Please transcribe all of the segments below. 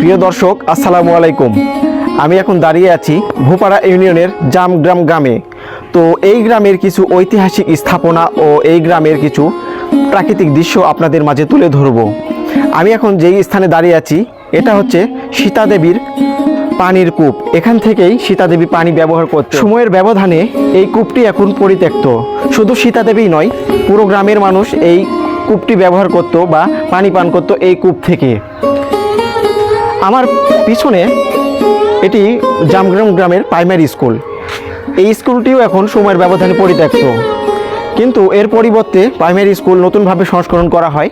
প্রিয় দর্শক, আসসালামু আলাইকুম। আমি এখন দাঁড়িয়ে আছি ভোপাড়া ইউনিয়নের জামগ্রাম গ্রামে। তো এই গ্রামের কিছু ঐতিহাসিক স্থাপনা ও এই গ্রামের কিছু প্রাকৃতিক দৃশ্য আপনাদের মাঝে তুলে ধরব। আমি এখন যেই স্থানে দাঁড়িয়ে আছি, এটা হচ্ছে সীতাদেবীর পানির কূপ। এখান থেকেই সীতাদেবী পানি ব্যবহার করতে। সময়ের ব্যবধানে এই কূপটি এখন পরিত্যক্ত। শুধু সীতাদেবী নয়, পুরো গ্রামের মানুষ এই কূপটি ব্যবহার করত বা পানি পান করত এই কূপ থেকে। আমার পিছনে এটি জামগ্রাম গ্রামের প্রাইমারি স্কুল এই স্কুলটিও এখন সময়ের ব্যবধানে পরিত্যক্ত। কিন্তু এর পরিবর্তে প্রাইমারি স্কুল নতুনভাবে সংস্করণ করা হয়।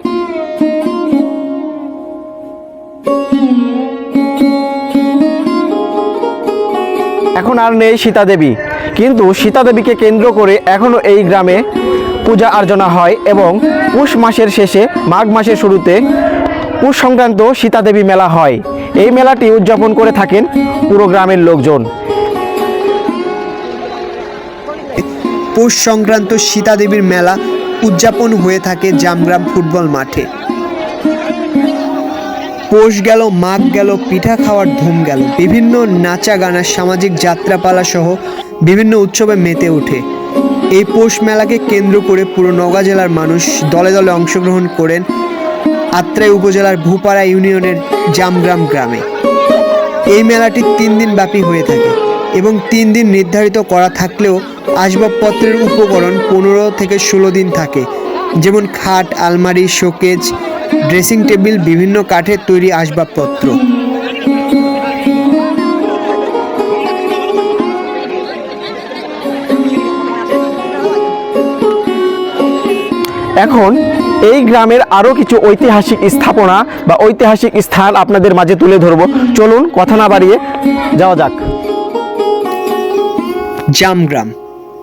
এখন আর নেই সীতাদেবী কিন্তু সীতাদেবীকে কেন্দ্র করে এখনও এই গ্রামে পূজা অর্চনা হয় এবং পুষ মাসের শেষে মাঘ মাসের শুরুতে পুষ সংক্রান্ত সীতাদেবী মেলা হয়। এই মেলাটি উদযাপন করে থাকেন পুরো গ্রামের লোকজন। পৌষ সংক্রান্ত সীতাদেবীর মেলা উদযাপন হয়ে থাকে জামগ্রাম ফুটবল মাঠে। পৌষ গেল, মাঘ গেল, পিঠা খাওয়ার ধুম গেল। বিভিন্ন নাচা গানা সামাজিক যাত্রাপালা সহ বিভিন্ন উৎসবে মেতে ওঠে। এই পৌষ মেলাকে কেন্দ্র করে পুরো নওগাঁ জেলার মানুষ দলে দলে অংশগ্রহণ করেন আত্রাই উপজেলার ভূপাড়া ইউনিয়নের জামগ্রাম গ্রামে। এই মেলাটি তিন দিন ব্যাপী হয়ে থাকে এবং তিন দিন নির্ধারিত করা থাকলেও আসবাবপত্রের উপকরণ পনেরো থেকে ষোলো দিন থাকে। যেমন খাট, আলমারি, শোকেজ, ড্রেসিং টেবিল, বিভিন্ন কাঠের তৈরি আসবাবপত্র। এখন এই গ্রামের আরও কিছু ঐতিহাসিক স্থাপনা বা ঐতিহাসিক স্থান আপনাদের মাঝে তুলে ধরব। চলুন, কথা না বাড়িয়ে যাওয়া যাক। জামগ্রাম।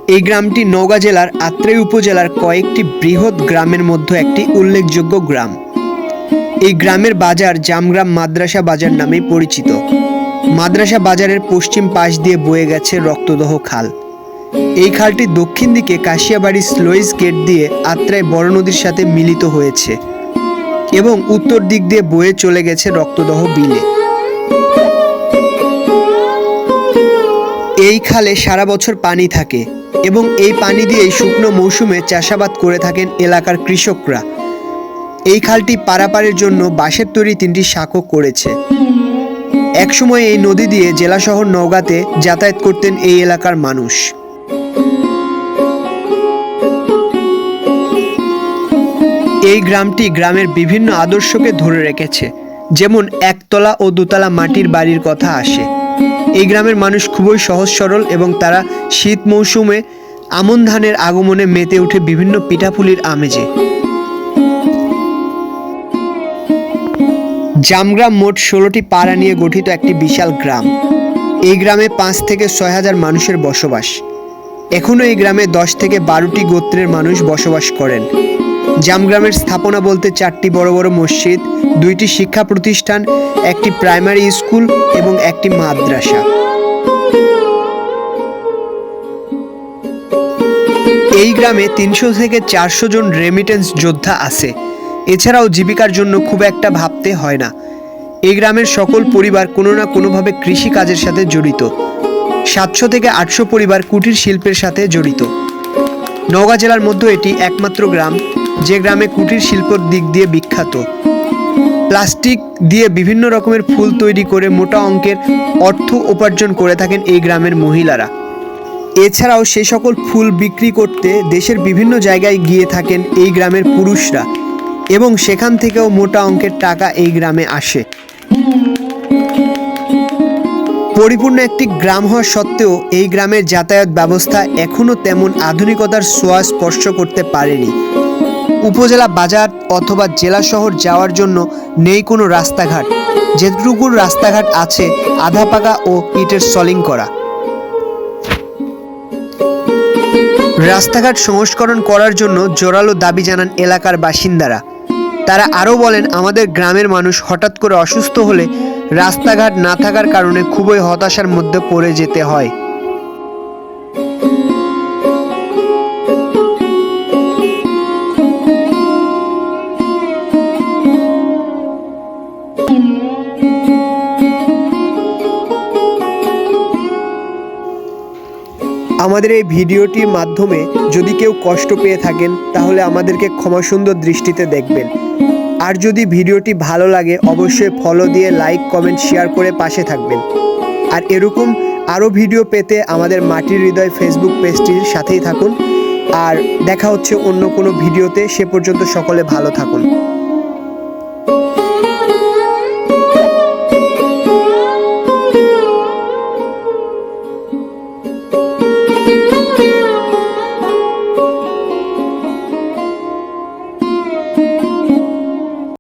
এই গ্রামটি নওগাঁ জেলার আত্রাই উপজেলার কয়েকটি বৃহৎ গ্রামের মধ্যে একটি উল্লেখযোগ্য গ্রাম। এই গ্রামের বাজার জামগ্রাম মাদ্রাসা বাজার নামে পরিচিত। মাদ্রাসা বাজারের পশ্চিম পাশ দিয়ে বয়ে গেছে রক্তদহ খাল। এই খালটি দক্ষিণ দিকে কাশিয়াবাড়ি স্লোইস গেট দিয়ে আত্রাই বড় নদীর সাথে মিলিত হয়েছে এবং উত্তর দিক দিয়ে বয়ে চলে গেছে রক্তদহ বিলে। এই খালে সারা বছর পানি থাকে এবং এই পানি দিয়েই শুকনো মৌসুমে চাষাবাদ করে থাকেন এলাকার কৃষকরা। এই খালটি পারাপারের জন্য বাঁশের তৈরি তিনটি শাখো করেছে। একসময় এই নদী দিয়ে জেলা শহর নওগাঁতে যাতায়াত করতেন এই এলাকার মানুষ। এই গ্রামটি গ্রামের বিভিন্ন আদর্শকে ধরে রেখেছে। যেমন একতলা ও দোতলা মাটির বাড়ির কথা আসে। এই গ্রামের মানুষ খুবই সহজ সরল এবং তারা শীত মৌসুমে আমন ধানের আগমনে মেতে ওঠে বিভিন্ন পিঠাপুলির আমেজে। জামগ্রাম মোট ষোলোটি পাড়া নিয়ে গঠিত একটি বিশাল গ্রাম। এই গ্রামে পাঁচ থেকে ছয় হাজার মানুষের বসবাস। এখনও এই গ্রামে দশ থেকে বারোটি গোত্রের মানুষ বসবাস করেন। জামগ্রামের স্থাপনা বলতে চারটি বড় বড় মসজিদ, দুইটি শিক্ষা প্রতিষ্ঠান, একটি প্রাইমারি স্কুল এবং একটি মাদ্রাসা। এই গ্রামে তিনশো থেকে চারশো জন রেমিটেন্স যোদ্ধা আছে। এছাড়াও জীবিকার জন্য খুব একটা ভাবতে হয় না। এই গ্রামের সকল পরিবার কোনো না কোনোভাবে কৃষি কাজের সাথে জড়িত। সাতশো থেকে আটশো পরিবার কুটির শিল্পের সাথে জড়িত। নওগাঁ জেলার মধ্যে এটি একমাত্র গ্রাম, যে গ্রামে কুটির শিল্পর দিক দিয়ে বিখ্যাত। প্লাস্টিক দিয়ে বিভিন্ন রকমের ফুল তৈরি করে মোটা অঙ্কের অর্থ উপার্জন করে থাকেন এই গ্রামের মহিলারা। এছাড়াও সে সকল ফুল বিক্রি করতে দেশের বিভিন্ন জায়গায় গিয়ে থাকেন এই গ্রামের পুরুষরা এবং সেখান থেকেও মোটা অঙ্কের টাকা এই গ্রামে আসে। পরিপূর্ণ একটি গ্রাম হওয়া সত্ত্বেও এই গ্রামের যাতায়াত ব্যবস্থা এখনও তেমন আধুনিকতার ছোঁয়া স্পর্শ করতে পারেনি। উপজেলা বাজার অথবা জেলা শহর যাওয়ার জন্য নেই কোনো রাস্তাঘাট। যেটুকুর রাস্তাঘাট আছে, আধা পাকা ও ইটের সলিং করা। রাস্তাঘাট সংস্করণ করার জন্য জোরালো দাবি জানান এলাকার বাসিন্দারা। তারা আরও বলেন, আমাদের গ্রামের মানুষ হঠাৎ করে অসুস্থ হলে রাস্তাঘাট না থাকার কারণে খুবই হতাশার মধ্যে পড়ে যেতে হয়। আমাদের এই ভিডিওটির মাধ্যমে যদি কেউ কষ্ট পেয়ে থাকেন, তাহলে আমাদেরকে ক্ষমাসুন্দর দৃষ্টিতে দেখবেন। আর যদি ভিডিওটি ভালো লাগে, অবশ্যই ফলো দিয়ে লাইক কমেন্ট শেয়ার করে পাশে থাকবেন। আর এরকম আরও ভিডিও পেতে আমাদের মাটির হৃদয় ফেসবুক পেজটির সাথেই থাকুন। আর দেখা হচ্ছে অন্য কোনো ভিডিওতে সে পর্যন্ত সকলে ভালো থাকুন।